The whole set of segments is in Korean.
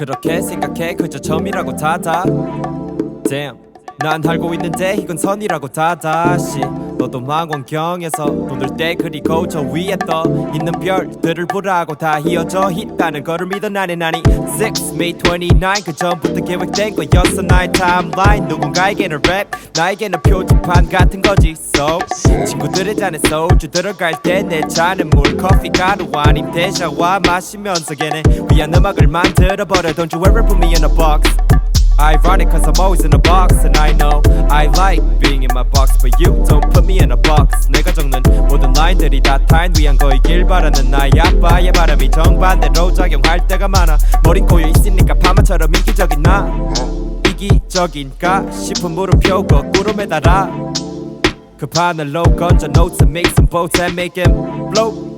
그렇게 생각해. 그저 점이라고 다다. Damn. 난 알고 있는데 이건 선이라고 다다시 너도 망원경에서 눈을 때 그리고 저 위에 떠 있는 별들을 보라고 다 이어져 있다는 거를 믿어 나는 나니. 6 May 29 그 전부터 계획된 거였어. 나의 타임라인 누군가에게는 랩 나에게는 표지판 같은 거지. So 친구들의 잔에 소주 들어갈 때 내 잔은 물 커피 가루 아님 대샤와 마시면서 걔네 위한 음악을 만들어버려. Don't you ever put me in a box. Ironic cause I'm always in a box and I know I like being in my box but you don't put me in a box 내가 적는 모든 라인들이 다 타인 위한 거이길 바라는 나의 아빠의 바람이 정반대로 작용할 때가 많아 머린 꼬여 있으니까 파마처럼 이기적인 나 이기적인가 싶은 물음표 거꾸로 매달아 그 바늘로 건져 notes and make some boats and make blow, blow.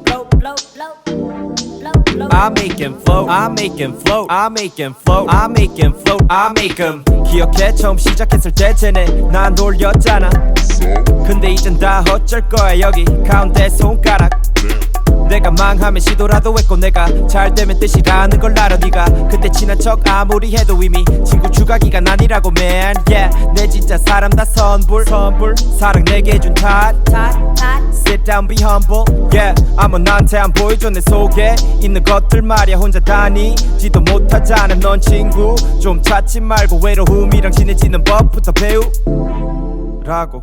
I make him float, I make him float, I make him float, I make him float, I make him 기억해 처음 시작했을 때 쟤네 난 돌렸잖아 근데 이젠 다 어쩔 거야 여기 가운데 손가락 내가 망하면 시도라도 했고 내가 잘 되면 뜻이라는 걸 알아 네가 그때 친한 척 아무리 해도 이미 친구 주가기가 아니라고 man yeah 내 진짜 사람 다 선불 선불 사랑 내게 준탓 tat, tat. Sit down, be humble. Yeah, 아무 나한테 안 보여줘 내 속에 있는 것들 말야 혼자 다니지도 못하잖아 넌 친구 좀 찾지 말고 외로움이랑 친해지는 법부터 배우라고.